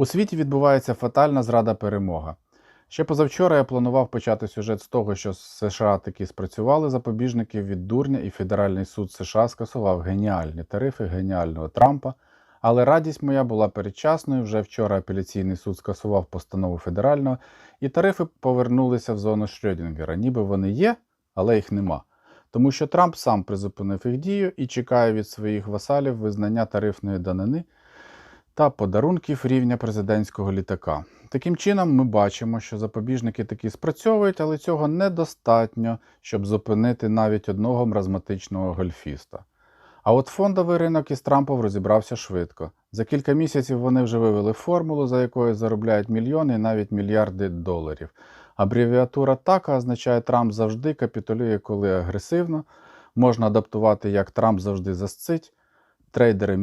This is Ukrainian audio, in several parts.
У світі відбувається фатальна зрада перемога. Ще позавчора я планував почати сюжет з того, що США таки спрацювали запобіжники від дурня, і Федеральний суд США скасував геніальні тарифи геніального Трампа. Але радість моя була передчасною. Вже вчора апеляційний суд скасував постанову федерального, і тарифи повернулися в зону Шрёдінгера. Ніби вони є, але їх нема. Тому що Трамп сам призупинив їх дію і чекає від своїх васалів визнання тарифної данини та подарунків рівня президентського літака. Таким чином, ми бачимо, що запобіжники таки спрацьовують, але цього недостатньо, щоб зупинити навіть одного мразматичного гольфіста. А от фондовий ринок із Трампом розібрався швидко. За кілька місяців вони вже вивели формулу, за якою заробляють мільйони і навіть мільярди доларів. Абревіатура ТАКа означає Трамп завжди капітулює, коли агресивно. Можна адаптувати як Трамп завжди засцить. Трейдери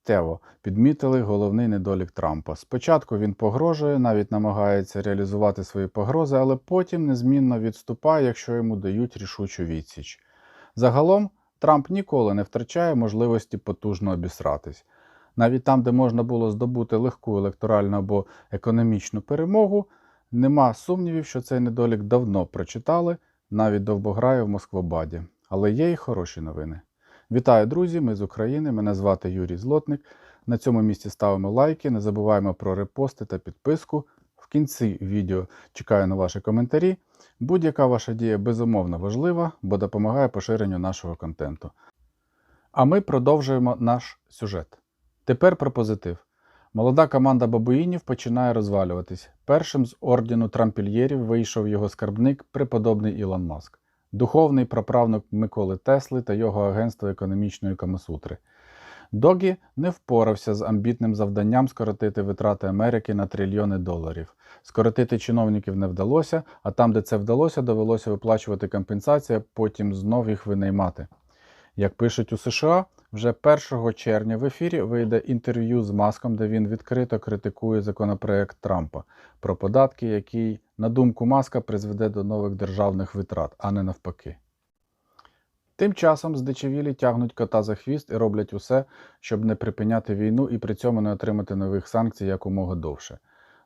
миттєво підмітили головний недолік Трампа. Спочатку він погрожує, навіть намагається реалізувати свої погрози, але потім незмінно відступає, якщо йому дають рішучу відсіч. Загалом Трамп ніколи не втрачає можливості потужно обісратись. Навіть там, де можна було здобути легку електоральну або економічну перемогу, нема сумнівів, що цей недолік давно прочитали, навіть довбограю в Москвобаді. Але є і хороші новини. Вітаю, друзі! Ми з України. Мене звати Юрій Злотник. На цьому місці ставимо лайки, не забуваємо про репости та підписку. В кінці відео чекаю на ваші коментарі. Будь-яка ваша дія безумовно важлива, бо допомагає поширенню нашого контенту. А ми продовжуємо наш сюжет. Тепер про позитив. Молода команда бабуїнів починає розвалюватись. Першим з ордену трампільєрів вийшов його скарбник, преподобний Ілон Маск, духовний праправник Миколи Тесли та його агентство економічної Камасутри. Догі не впорався з амбітним завданням скоротити витрати Америки на трильйони доларів. Скоротити чиновників не вдалося, а там, де це вдалося, довелося виплачувати компенсації, потім знов їх винаймати. Як пишуть у США, вже 1 червня в ефірі вийде інтерв'ю з Маском, де він відкрито критикує законопроект Трампа про податки, який, на думку Маска, призведе до нових державних витрат, а не навпаки. Тим часом здичавілі тягнуть кота за хвіст і роблять усе, щоб не припиняти війну і при цьому не отримати нових санкцій якомога довше.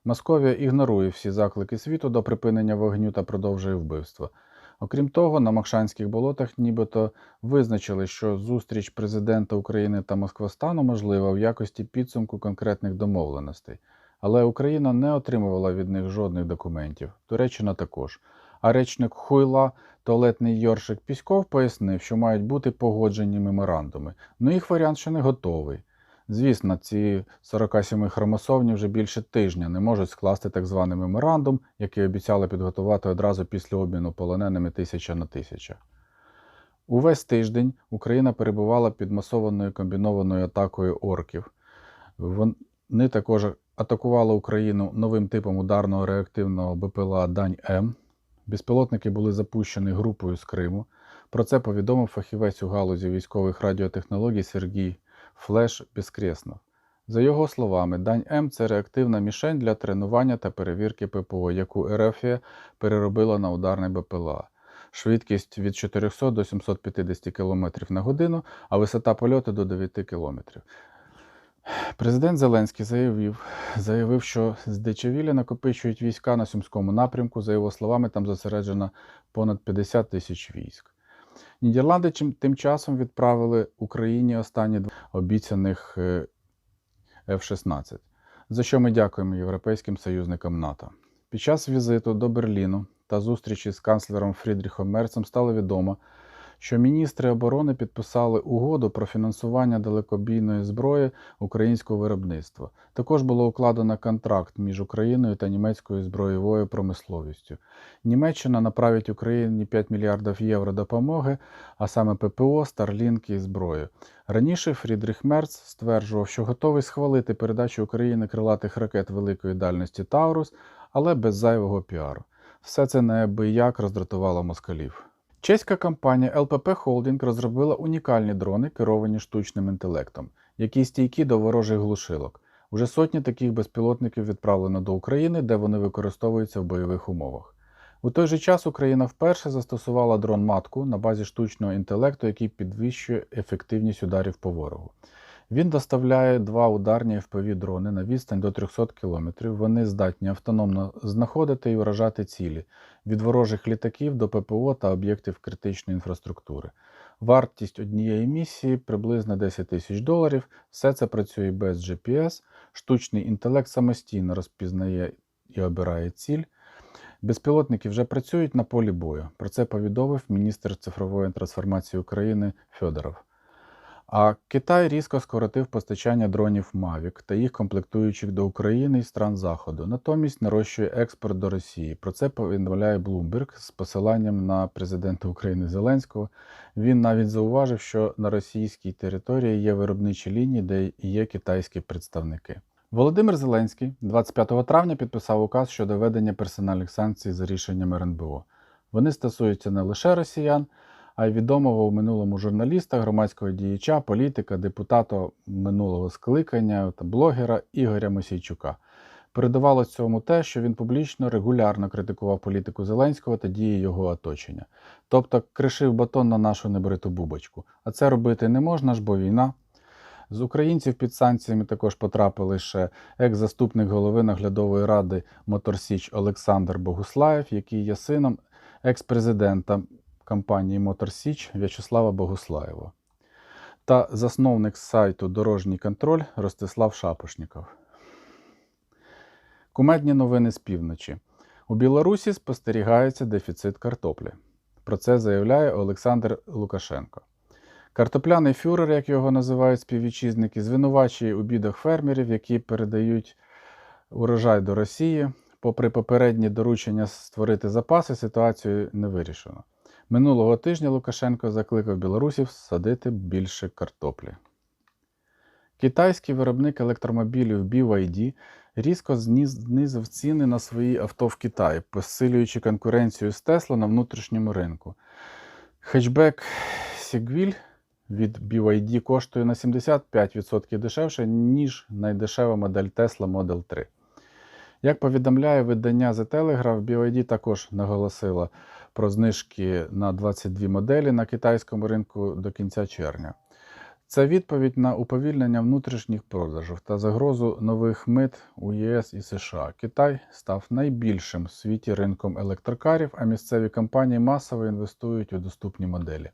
Московія ігнорує всі заклики світу до припинення вогню та продовжує вбивство. Окрім того, на Макшанських болотах нібито визначили, що зустріч президента України та Москвостану можлива в якості підсумку конкретних домовленостей. Але Україна не отримувала від них жодних документів, Туреччина також. А речник Хуйла, туалетний Йоршик Піськов пояснив, що мають бути погоджені меморандуми. Ну їх варіант ще не готовий. Звісно, ці 47 хромосомні вже більше тижня не можуть скласти так званий меморандум, який обіцяли підготувати одразу після обміну полоненими тисяча на тисяча. Увесь тиждень Україна перебувала під масованою комбінованою атакою орків. Вони також атакували Україну новим типом ударного реактивного БПЛА Дань М. Безпілотники були запущені групою з Криму. Про це повідомив фахівець у галузі військових радіотехнологій Сергій Флеш Безкреснов. За його словами, Дань М це реактивна мішень для тренування та перевірки ППО, яку РФ переробила на ударний БПЛА. Швидкість від 400 до 750 км на годину, а висота польоту до 9 км. Президент Зеленський заявив, заявив, що з Дечавіля накопичують війська на Сумському напрямку. За його словами, там зосереджено понад 50 тисяч військ. Нідерланди тим часом відправили Україні останні два обіцяних F-16, за що ми дякуємо європейським союзникам НАТО. Під час візиту до Берліну та зустрічі з канцлером Фрідріхом Мерцем стало відомо, що міністри оборони підписали угоду про фінансування далекобійної зброї українського виробництва. Також було укладено контракт між Україною та німецькою зброєвою промисловістю. Німеччина направить Україні 5 мільярдів євро допомоги, а саме ППО, Старлінки і зброю. Раніше Фрідріх Мерц стверджував, що готовий схвалити передачу Україні крилатих ракет великої дальності Таурус, але без зайвого піару. Все це неабияк роздратувало москалів. Чеська компанія ЛПП Holding розробила унікальні дрони, керовані штучним інтелектом, які стійкі до ворожих глушилок. Уже сотні таких безпілотників відправлено до України, де вони використовуються в бойових умовах. У той же час Україна вперше застосувала дрон-матку на базі штучного інтелекту, який підвищує ефективність ударів по ворогу. Він доставляє два ударні FPV дрони на відстань до 300 км. Вони здатні автономно знаходити і вражати цілі від ворожих літаків до ППО та об'єктів критичної інфраструктури. Вартість однієї місії приблизно 10 тисяч доларів. Все це працює без GPS. Штучний інтелект самостійно розпізнає і обирає ціль. Безпілотники вже працюють на полі бою. Про це повідомив міністр цифрової трансформації України Федоров. А Китай різко скоротив постачання дронів Mavic та їх комплектуючих до України і стран Заходу. Натомість нарощує експорт до Росії. Про це повідомляє Bloomberg з посиланням на президента України Зеленського. Він навіть зауважив, що на російській території є виробничі лінії, де є китайські представники. Володимир Зеленський 25 травня підписав указ щодо введення персональних санкцій за рішенням РНБО. Вони стосуються не лише росіян, а й відомого у минулому журналіста, громадського діяча, політика, депутата минулого скликання та блогера Ігоря Мосійчука. Передавалось цьому те, що він публічно регулярно критикував політику Зеленського та дії його оточення, тобто кришив батон на нашу небриту бубочку. А це робити не можна ж, бо війна. З українців під санкціями також потрапили ще екс-заступник голови наглядової ради Моторсіч Олександр Богуслаєв, який є сином екс-президента компанії Моторсіч В'ячеслава Богуслаєва, та засновник сайту Дорожній контроль Ростислав Шапошніков. Кумедні новини з півночі. У Білорусі спостерігається дефіцит картоплі. Про це заявляє Олександр Лукашенко. Картопляний фюрер, як його називають співвітчизники, звинувачує у бідах фермерів, які передають урожай до Росії. Попри попередні доручення створити запаси, ситуацію не вирішено. Минулого тижня Лукашенко закликав білорусів садити більше картоплі. Китайський виробник електромобілів BYD різко знизив ціни на свої авто в Китаї, посилюючи конкуренцію з Tesla на внутрішньому ринку. Хетчбек Сігвіль від BYD коштує на 75% дешевше, ніж найдешева модель Tesla Model 3. Як повідомляє видання The Telegraph, BYD також наголосила про знижки на 22 моделі на китайському ринку до кінця червня. Це відповідь на уповільнення внутрішніх продажів та загрозу нових мит у ЄС і США. Китай став найбільшим в світі ринком електрокарів, а місцеві компанії масово інвестують у доступні моделі.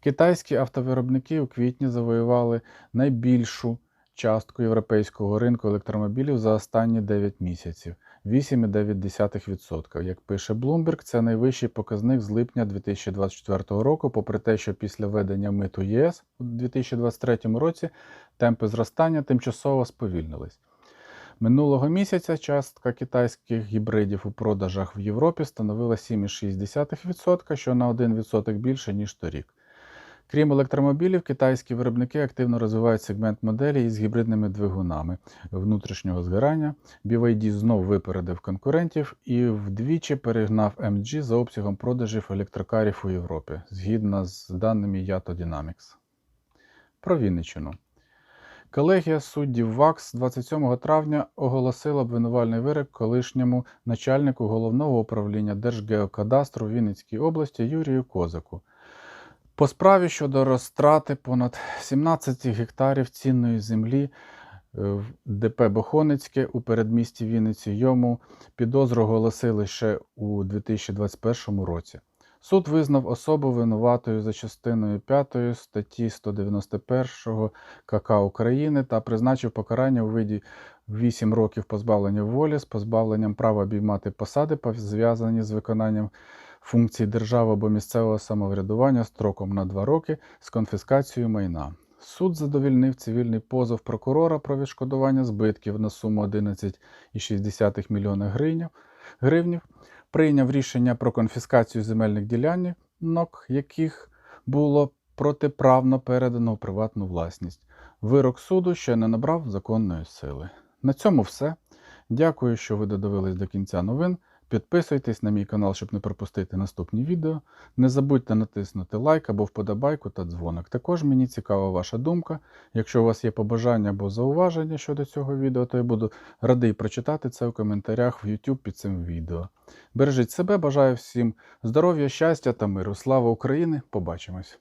Китайські автовиробники у квітні завоювали найбільшу частку європейського ринку електромобілів за останні 9 місяців 8,9%. Як пише Bloomberg, це найвищий показник з липня 2024 року, попри те, що після введення миту ЄС у 2023 році темпи зростання тимчасово сповільнились. Минулого місяця частка китайських гібридів у продажах в Європі становила 7,6%, що на 1% більше, ніж торік. Крім електромобілів, китайські виробники активно розвивають сегмент моделей із гібридними двигунами внутрішнього згорання. BYD знов випередив конкурентів і вдвічі перегнав MG за обсягом продажів електрокарів у Європі, згідно з даними Yato Dynamics. Про Вінниччину. Колегія суддів ВАКС 27 травня оголосила обвинувальний вирок колишньому начальнику головного управління Держгеокадастру Вінницькій області Юрію Козаку. По справі щодо розтрати понад 17 гектарів цінної землі е, в ДП Бохоницьке у передмісті Вінниці йому підозру оголосили ще у 2021 році. Суд визнав особу винуватою за частиною 5 статті 191 КК України та призначив покарання у виді 8 років позбавлення волі з позбавленням права обіймати посади, зв'язані з виконанням функцій держави або місцевого самоврядування строком на 2 роки з конфіскацією майна. Суд задовільнив цивільний позов прокурора про відшкодування збитків на суму 11,6 млн гривнів, прийняв рішення про конфіскацію земельних ділянок, яких було протиправно передано у приватну власність. Вирок суду ще не набрав законної сили. На цьому все. Дякую, що ви додивились до кінця новин. Підписуйтесь на мій канал, щоб не пропустити наступні відео. Не забудьте натиснути лайк або вподобайку та дзвоник. Також мені цікава ваша думка. Якщо у вас є побажання або зауваження щодо цього відео, то я буду радий прочитати це у коментарях в YouTube під цим відео. Бережіть себе, бажаю всім здоров'я, щастя та миру. Слава Україні! Побачимось!